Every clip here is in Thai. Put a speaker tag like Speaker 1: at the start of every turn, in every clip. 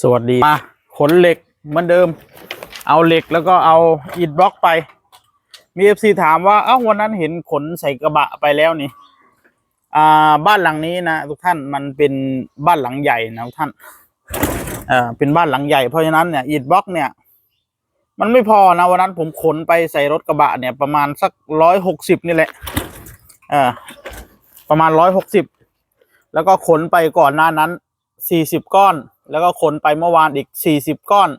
Speaker 1: สวัสดีมาขนเหล็กเหมือนเดิม เอาเหล็กแล้วก็เอาอิฐบล็อกไป มีเอฟซีถามว่าเอ้าวันนั้นเห็นขนใส่กระบะไปแล้วนี่อ่าบ้านหลังนี้นะทุกท่านมันเป็นบ้านหลังใหญ่นะทุกท่านเอ่อเป็นบ้านหลังใหญ่เพราะฉะนั้นเนี่ยอิฐบล็อกเนี่ย มันไม่พอนะวันนั้นผมขนไปใส่รถกระบะเนี่ยประมาณสักร้อยหกสิบนี่แหละเออประมาณร้อยหกสิบแล้วก็ขนไปก่อนหน้านั้นสี่สิบก้อน แล้วก็ขนไปเมื่อวานอีกสี่สิบก้อน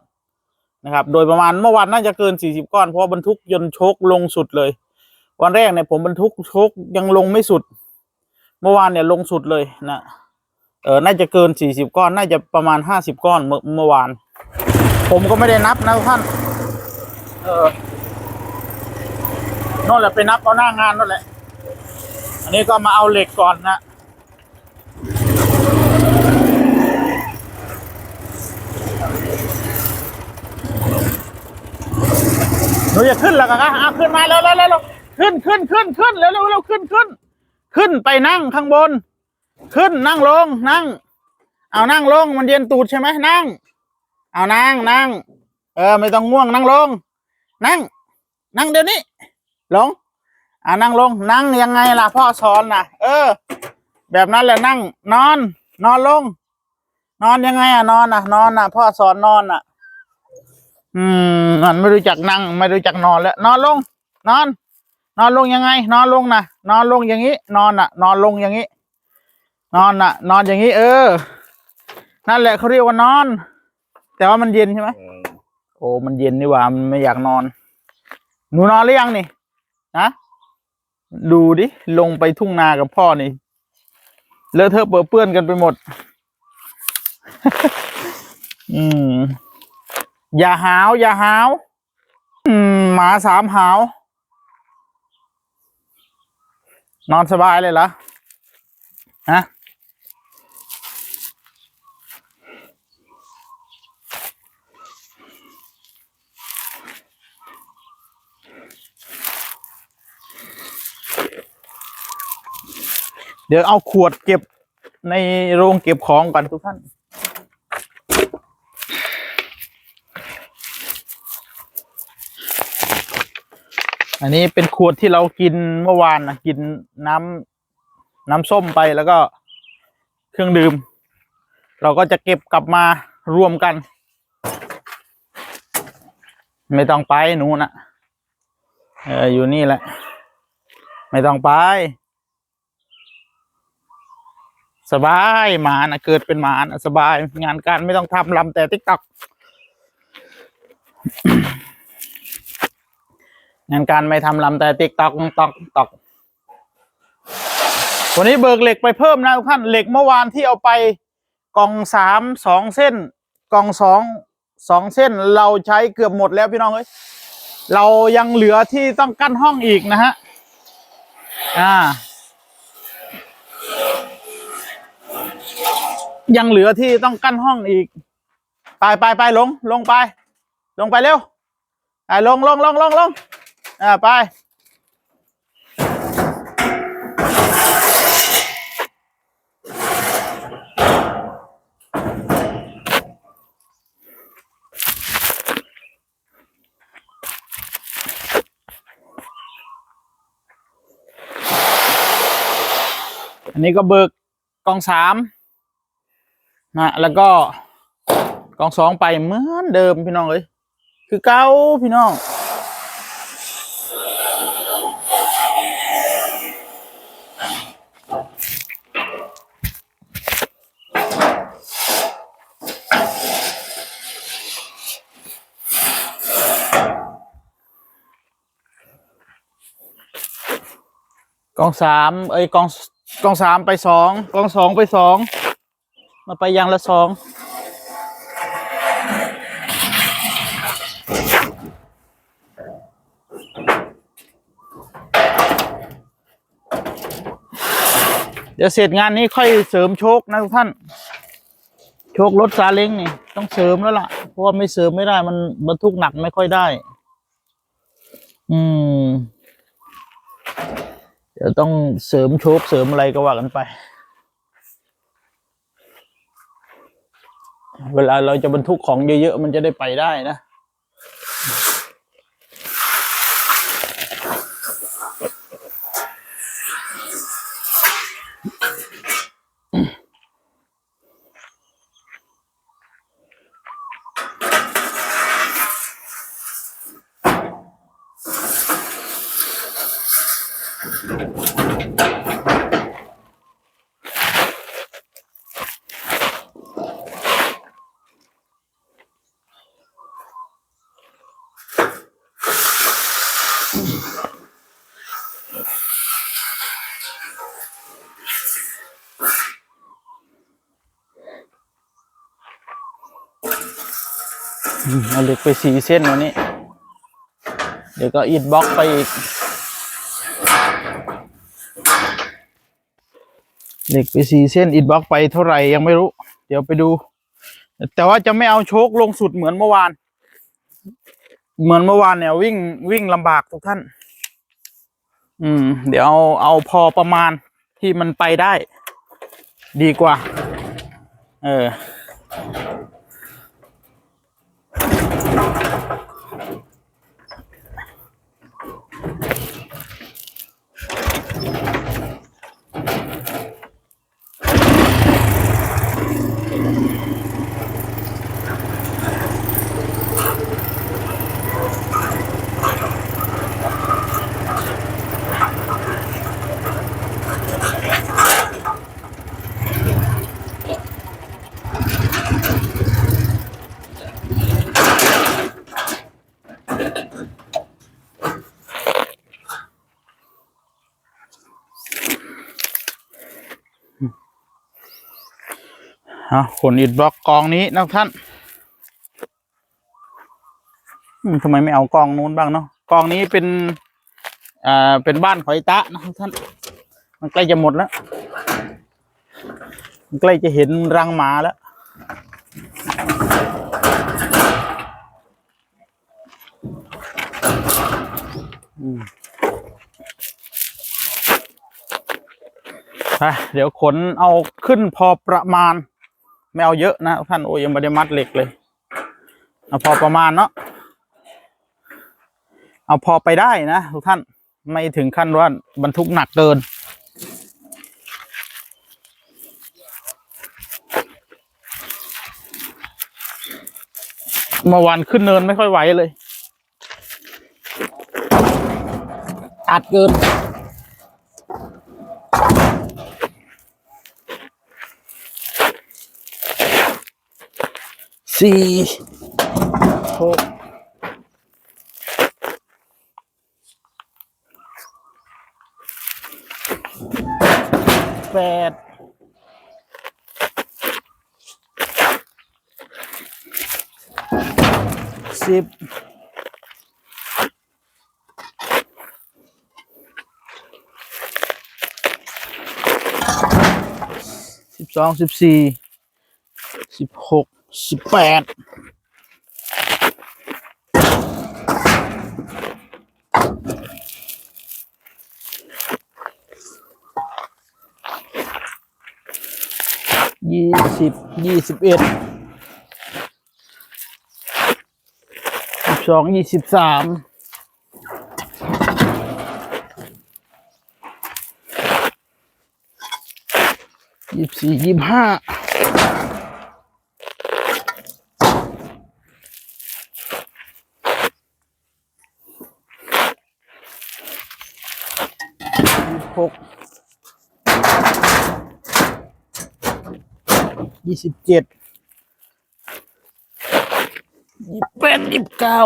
Speaker 1: นะครับ โดยประมาณเมื่อวานน่าจะเกินสี่สิบก้อน เพราะบรรทุกยนต์โชคลงสุดเลย วันแรกเนี่ยผมบรรทุกโชคยังลงไม่สุด เมื่อวานเนี่ยลงสุดเลยนะเออน่าจะเกินสี่สิบก้อน น่าจะประมาณห้าสิบก้อนเมื่อเมื่อวาน ผมก็ไม่ได้นับนะท่าน เออนั่นแหละไปนับเอาหน้างานนั่นแหละ อันนี้ก็มาเอาเหล็กก่อนนะ นูอย่าขึ้นแล้วกันนะอะขึ้นมาเร็วเร็วเร็วขึ้นขึ้นขึ้นขึ้นเร็วเร็วเร็วขึ้นขึ้น ขึ้นไปนั่งข้างบน ขึ้นนั่งลงนั่ง เอานั่งลงมันเย็นตูดใช่ไหมนั่ง เอานั่งนั่ง เออ ไม่ต้องง่วงนั่งลง นั่ง นั่งเดี๋ยวนี้ลงอ่านั่งลงนั่งยังไงล่ะพ่อสอนน่ะเออ แบบนั้นแหละนั่ง นอน นอนลง นอนยังไงอะนอนอะ นอนอะ พ่อสอนนอนอะ อืมมันไม่รู้จักนั่ง ไม่รู้จักนอนแล้วนอนลง นอน นอนลงยังไง นอนลงนะนอนลงอย่างนี้ นอนอะ นอนลงอย่างนี้ นอนอะ นอนอย่างนี้ เออ นั่นแหละเขาเรียกว่านอน แต่ว่ามันเย็นใช่ไหมโอ้มันเย็นนี่หว่ามันไม่อยากนอน หนูนอนหรือยังนี่นะดูดิลงไปทุ่งนากับพ่อนี่เลอะเทอะเปื้อนเปื้อนกันไปหมด อืม อย่าหาว อย่าหาวหมาสามหาว นอนสบายเลยเหรอฮะเดี๋ยวเอาขวดเก็บในโรงเก็บของก่อนทุกท่าน อันนี้เป็นขวดที่เรากินเมื่อวานนะกินน้ำน้ำส้มไปแล้วก็เครื่องดื่ม เราก็จะเก็บกลับมารวมกัน ไม่ต้องไปหนูนะเอออยู่นี่แหละ ไม่ต้องไป สบายหมานะเกิดเป็นหมานะสบายงานการไม่ต้องทำลำแต่ติ๊กต็อก งานการไม่ทำลำแต่ติ๊กตอกตอกตอกวันนี้เบิกเหล็กไปเพิ่มนะทุกท่านเหล็กเมื่อวานที่เอาไปกล่องสามสองเส้นกล่องสองสองเส้นเราใช้เกือบหมดแล้วพี่น้องเอ้ยเรายังเหลือที่ต้องกั้นห้องอีกนะฮะอ่า ยังเหลือที่ต้องกั้นห้องอีก ไปไปไปลงลงไป ลงไปเร็วไปลงลงลงลงลง อ่าไป อันนี้ก็เบิกกองสามนะแล้วก็กองสองไปเหมือนเดิมพี่น้องเอ้ยคือเก้าพี่น้อง องสามเอ้ยกองกองสามไปสองกองสองไปสองมาไปย่างละสองเดี๋ยวเสร็จงานนี้ค่อยเสริมโชคนะทุกท่าน โชครถซาเล้งนี่ ต้องเสริมแล้วล่ะ เพราะว่าไม่เสริมไม่ได้มันบรรทุกหนักไม่ค่อยได้ อืม ดี๋ยวต้องเสริมโชคเสริมอะไรก็ว่ากันไป เวลาเราจะบรรทุกของเยอะๆมันจะได้ไปได้นะ เอาเหล็กไปสีเส้นวันนี้ เดี๋ยวก็อิดบล็อกไปอีก เหล็กไปสีเส้นอิดบล็อกไปเท่าไหร่ยังไม่รู้ เดี๋ยวไปดู แต่ว่าจะไม่เอาโชคลงสุดเหมือนเมื่อวาน เหมือนเมื่อวานเนี่ยวิ่งวิ่งลำบากทุกท่าน อืม เดี๋ยวเอาเอาพอประมาณที่มันไปได้ ดีกว่า เออ เอาขนอิดบล็อกกองนี้นะท่านทำไมไม่เอากองนู้นบ้างเนาะกองนี้เป็นอ่าเป็นบ้านขอยตะนะท่าน มันใกล้จะหมดแล้วมันใกล้จะเห็นรังหมาแล้วอืมไปเดี๋ยวขนเอาขึ้นพอประมาณ ไม่เอาเยอะนะท่านโอ้ยยังไม่ได้มัดเหล็กเลยเอาพอประมาณเนาะเอาพอไปได้นะทุกท่านไม่ถึงขั้นว่าบรรทุกหนักเกินเมื่อวานขึ้นเนินไม่ค่อยไหวเลย อัดเกิน สี่หกแปดสิบสิบสองสิบสี่สิบหก สิบแปดยี่สิบยี่สิบเอ็ดสิบสองยี่สิบสามยี่สิบสี่ยี่สิบห้ายี่สิบหก ยี่สิบเจ็ดยี่สิบแปดยี่สิบเก้า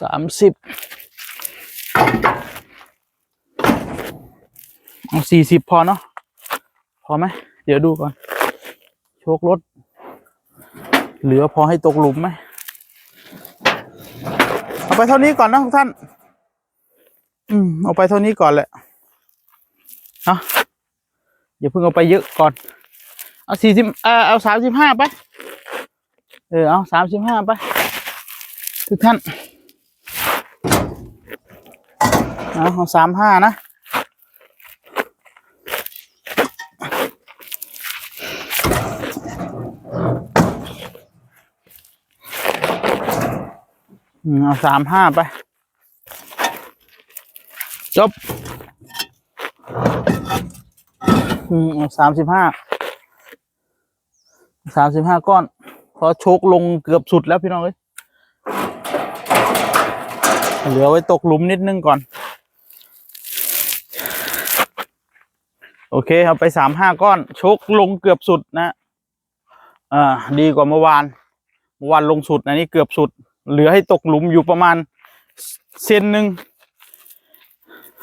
Speaker 1: สามสิบเอาสี่สิบพอเนาะพอไหม เดี๋ยวดูก่อน โชครถ เหลือพอให้ตกหลุมไหม เอาไปเท่านี้ก่อนนะทุกท่าน อืม เอาไปเท่านี้ก่อนแหละเนาะอย่าเพิ่งเอาไปเยอะก่อน เอาสี่สิบเออเอาสามสิบห้าไป เออ เอาสามสิบห้าไป ทุกท่าน เอาสามห้านะ เอาสามห้าไป จบ อืสามสิบห้า สามสิบห้าก้อน พอโชกลงเกือบสุดแล้วพี่น้องเอ้ยเหลือไว้ตกหลุมนิดนึงก่อน โอเคเอาไปสามห้าก้อน โชกลงเกือบสุดนะอ่าดีกว่าเมื่อวานเมื่อวานลงสุดนะนี่เกือบสุด เหลือให้ตกหลุมอยู่ประมาณเซนหนึ่ง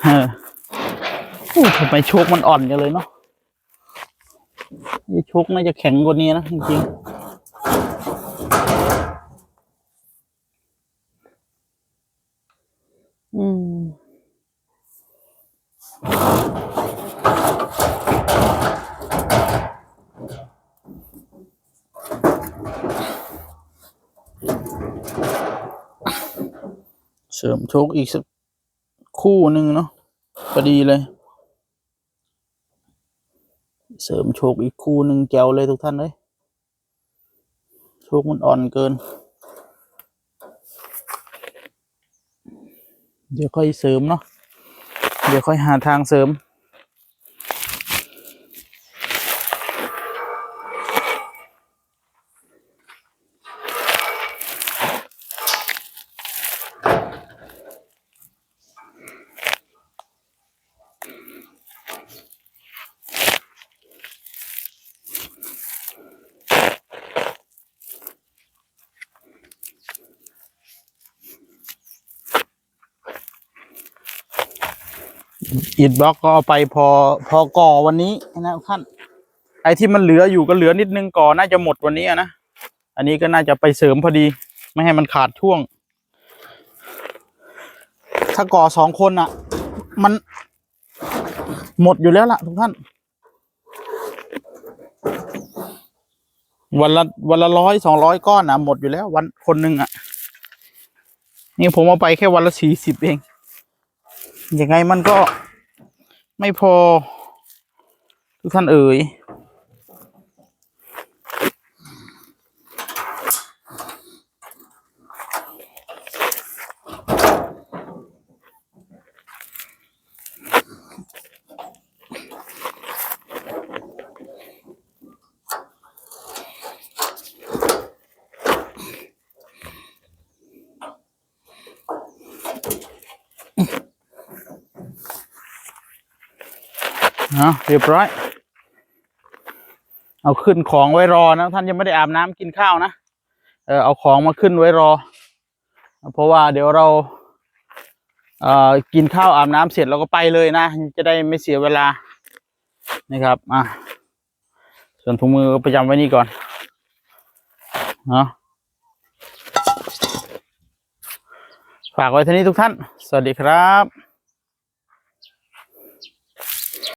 Speaker 1: เออโอ้ทำไมโชกมันอ่อนจังเลยเนาะ นี่ชกน่าจะแข็งกว่านี้นะจริงๆอืมเสริมโชคอีกสักคู่หนึ่งเนาะพอดีเลย เสริมโชคอีกคู่หนึ่งแก้วเลยทุกท่านเลยโชคมันอ่อนเกิน เดี๋ยวค่อยเสริมเนาะเดี๋ยวค่อยหาทางเสริม อิดบล็อกก็เอาไปพอพอก่อวันนี้นะท่านไอ้ที่มันเหลืออยู่ก็เหลือนิดนึงก่อน่าจะหมดวันนี้นะอันนี้ก็น่าจะไปเสริมพอดี ไม่ให้มันขาดช่วง ถ้าก่อสองคนอะ มันหมดอยู่แล้วล่ะทุกท่านวันละวันละร้อยสองร้อยก้อนอะหมดอยู่แล้ว วันคนหนึ่งอะ นี่ผมเอาไปแค่วันละสี่สิบเองยังไงมันก็ ไม่พอ ทุกท่านเอ๋ย เอาเรียบร้อย เอาขึ้นของไว้รอนะ ท่านยังไม่ได้อาบน้ำกินข้าวนะเออเอาของมาขึ้นไว้รอ เพราะว่าเดี๋ยวเราเอ่อกินข้าวอาบน้ำเสร็จเราก็ไปเลยนะ จะได้ไม่เสียเวลานะครับอะส่วนถุงมือก็ประจำไว้นี่ก่อนเนาะฝากไว้ท่านี้ทุกท่าน สวัสดีครับ